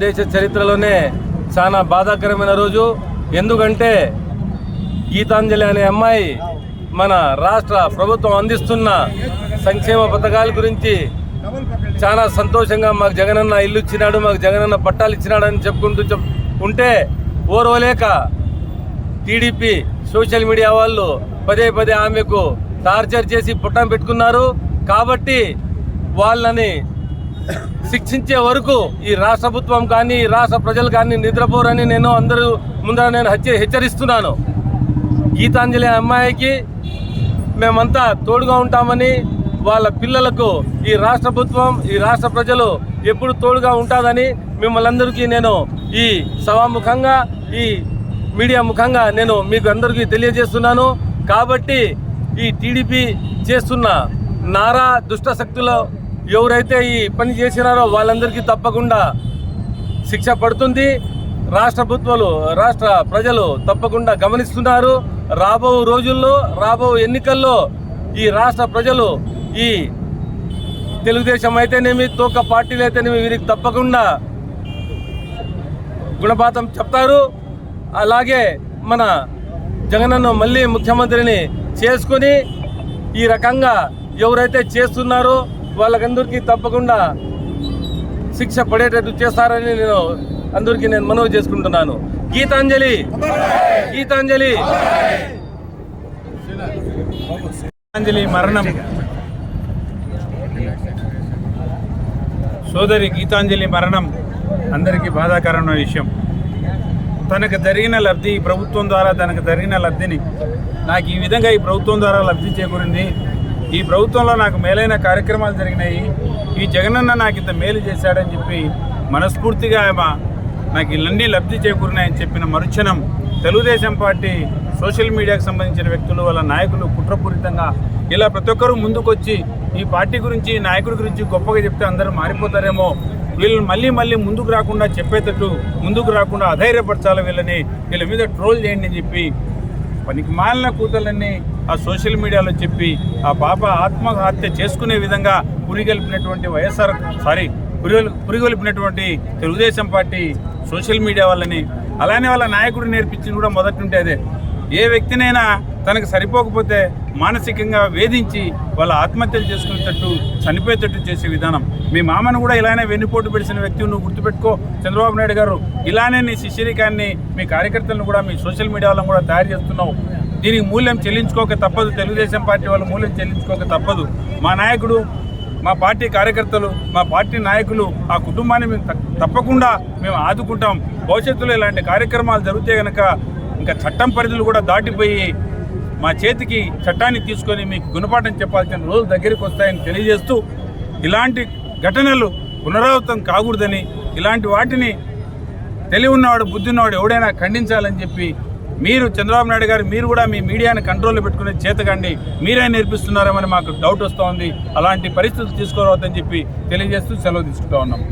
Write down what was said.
దేశ చరిత్రలోనే చాలా బాధాకరమైన రోజు. ఎందుకంటే గీతాంజలి అనే అమ్మాయి మన రాష్ట్ర ప్రభుత్వం అందిస్తున్న సంక్షేమ పథకాల గురించి చాలా సంతోషంగా మాకు జగనన్న ఇల్లు ఇచ్చినాడు మాకు జగనన్న పట్టాలు ఇచ్చినాడు అని చెప్పుకుంటూ చెప్ ఉంటే ఓర్వలేక టీడీపీ సోషల్ మీడియా వాళ్ళు పదే పదే ఆమెకు టార్చర్ చేసి పుట్టం పెట్టుకున్నారు. కాబట్టి వాళ్ళని శిక్షించే వరకు ఈ రాష్ట్ర ప్రభుత్వం కానీ ఈ రాష్ట్ర ప్రజలు కానీ నిద్రపోరని నేను అందరూ ముందర నేను హెచ్చరిస్తున్నాను. గీతాంజలి అమ్మాయికి మేమంతా తోడుగా ఉంటామని వాళ్ళ పిల్లలకు ఈ రాష్ట్ర ప్రభుత్వం ఈ రాష్ట్ర ప్రజలు ఎప్పుడు తోడుగా ఉంటుందని మిమ్మల్ని అందరికీ నేను ఈ సభాముఖంగా ఈ మీడియా ముఖంగా నేను మీకు అందరికీ తెలియజేస్తున్నాను. కాబట్టి ఈ టీడీపీ చేస్తున్న నారా దుష్ట శక్తులు ఎవరైతే ఈ పని చేసినారో వాళ్ళందరికీ తప్పకుండా శిక్ష పడుతుంది. రాష్ట్ర ప్రభుత్వాలు రాష్ట్ర ప్రజలు తప్పకుండా గమనిస్తున్నారు. రాబో రోజుల్లో రాబో ఎన్నికల్లో ఈ రాష్ట్ర ప్రజలు ఈ తెలుగుదేశం అయితేనేమి తోక పార్టీలు అయితేనేమి వీరికి తప్పకుండా గుణపాతం చెప్తారు. అలాగే మన జగనన్ను మళ్ళీ ముఖ్యమంత్రిని చేసుకుని ఈ రకంగా ఎవరైతే చేస్తున్నారో వాళ్ళకందరికీ తప్పకుండా శిక్ష పడేటట్టు చేస్తారని నేను అందరికీ నేను మనవి చేసుకుంటున్నాను. గీతాంజలి! గీతాంజలి! గీతాంజలి మరణం. సోదరి గీతాంజలి మరణం అందరికీ బాధాకరమైన విషయం. తనకు జరిగిన లబ్ధి ఈ ప్రభుత్వం ద్వారా తనకు జరిగిన లబ్ధిని నాకు ఈ విధంగా ఈ ప్రభుత్వం ద్వారా లబ్ధి చేకూరింది. ఈ ప్రభుత్వంలో నాకు మేలైన కార్యక్రమాలు జరిగినాయి. ఈ జగనన్న నాకు ఇంత మేలు చేశాడని చెప్పి మనస్ఫూర్తిగా ఆమె నాకు ఇళ్ళన్నీ లబ్ధి చేకూరినాయని చెప్పిన మరుక్షణం తెలుగుదేశం పార్టీ సోషల్ మీడియాకు సంబంధించిన వ్యక్తులు వాళ్ళ నాయకులు కుట్రపూరితంగా ఇలా ప్రతి ఒక్కరూ ముందుకొచ్చి ఈ పార్టీ గురించి నాయకుడి గురించి గొప్పగా చెప్తే అందరూ మారిపోతారేమో. వీళ్ళు మళ్ళీ మళ్ళీ ముందుకు రాకుండా చెప్పేటట్టు ముందుకు రాకుండా అధైర్యపరచాలి వీళ్ళని. వీళ్ళ మీద ట్రోల్ చేయండి అని చెప్పి పనికి మాలిన కూతలన్నీ ఆ సోషల్ మీడియాలో చెప్పి ఆ పాప ఆత్మహత్య చేసుకునే విధంగా పురిగొల్పినటువంటి వైఎస్ఆర్ సారీ పురిగొల్ పురిగొల్పినటువంటి తెలుగుదేశం పార్టీ సోషల్ మీడియా వాళ్ళని అలానే వాళ్ళ నాయకుడు నేర్పించింది కూడా మొదటి నుండి అదే. ఏ వ్యక్తినైనా తనకు సరిపోకపోతే మానసికంగా వేధించి వాళ్ళ ఆత్మహత్యలు చేసుకునేటట్టు చనిపోయేటట్టు చేసే విధానం. మీ మామను కూడా ఇలానే వెన్నుపోటు పెడిసిన వ్యక్తి నువ్వు గుర్తుపెట్టుకో చంద్రబాబు నాయుడు గారు. ఇలానే నీ శిష్యరికాన్ని మీ కార్యకర్తలను కూడా మీ సోషల్ మీడియాలో కూడా తయారు చేస్తున్నావు. దీనికి మూల్యం చెల్లించుకోక తప్పదు. తెలుగుదేశం పార్టీ వాళ్ళు మూల్యం చెల్లించుకోక తప్పదు. మా నాయకుడు మా పార్టీ కార్యకర్తలు మా పార్టీ నాయకులు ఆ కుటుంబాన్ని మేము తప్పకుండా మేము ఆదుకుంటాం. భవిష్యత్తులో ఇలాంటి కార్యక్రమాలు జరిగితే గనక ఇంకా చట్టం పరిధులు కూడా దాటిపోయి మా చేతికి చట్టాన్ని తీసుకొని మీకు గుణపాఠం చెప్పాల్సిన రోజులు దగ్గరికి వస్తాయని తెలియజేస్తూ ఇలాంటి ఘటనలు పునరావృతం కాకూడదని ఇలాంటి వాటిని తెలివి ఉన్నవాడు బుద్ధి ఉన్నవాడు ఎవడైనా ఖండించాలని చెప్పి మీరు చంద్రబాబు నాయుడు గారు మీరు కూడా మీ మీడియాని కంట్రోల్లో పెట్టుకునే చేతకండి. మీరే నేర్పిస్తున్నారేమని మాకు డౌట్ వస్తూ ఉంది అలాంటి పరిస్థితులు తీసుకోవద్దని చెప్పి తెలియజేస్తూ సెలవు తీసుకుంటా ఉన్నాం.